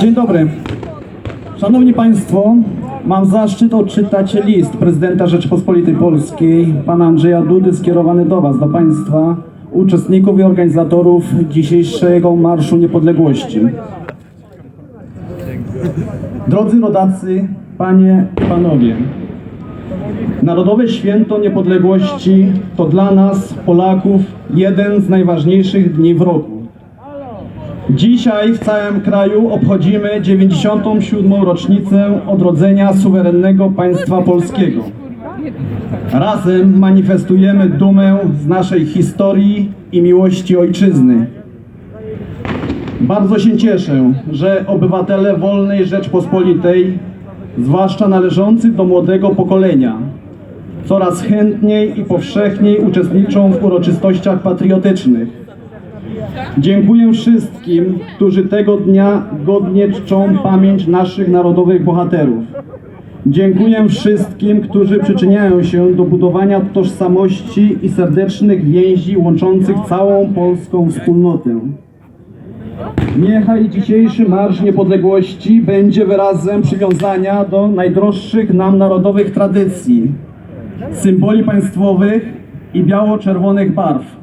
Dzień dobry. Szanowni Państwo, mam zaszczyt odczytać list prezydenta Rzeczypospolitej Polskiej, pana Andrzeja Dudy, skierowany do Was, do Państwa, uczestników i organizatorów dzisiejszego Marszu Niepodległości. Drodzy rodacy, panie i panowie, Narodowe Święto Niepodległości to dla nas, Polaków, jeden z najważniejszych dni w roku. Dzisiaj w całym kraju obchodzimy 97. rocznicę odrodzenia suwerennego państwa polskiego. Razem manifestujemy dumę z naszej historii i miłości ojczyzny. Bardzo się cieszę, że obywatele wolnej Rzeczpospolitej, zwłaszcza należący do młodego pokolenia, coraz chętniej i powszechniej uczestniczą w uroczystościach patriotycznych. Dziękuję wszystkim, którzy tego dnia godnie czczą pamięć naszych narodowych bohaterów. Dziękuję wszystkim, którzy przyczyniają się do budowania tożsamości i serdecznych więzi łączących całą polską wspólnotę. Niechaj dzisiejszy Marsz Niepodległości będzie wyrazem przywiązania do najdroższych nam narodowych tradycji, symboli państwowych i biało-czerwonych barw.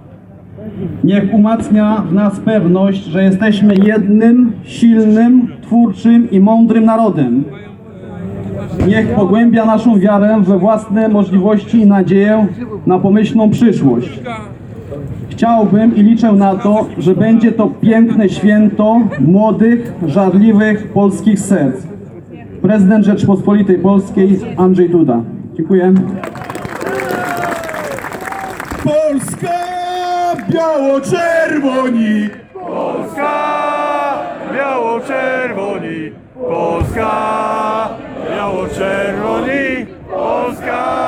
Niech umacnia w nas pewność, że jesteśmy jednym, silnym, twórczym i mądrym narodem. Niech pogłębia naszą wiarę we własne możliwości i nadzieję na pomyślną przyszłość. Chciałbym i liczę na to, że będzie to piękne święto młodych, żarliwych polskich serc. Prezydent Rzeczpospolitej Polskiej Andrzej Duda. Dziękuję. Polska biało-czerwoni! Polska biało-czerwoni, Polska biało-czerwoni, Polska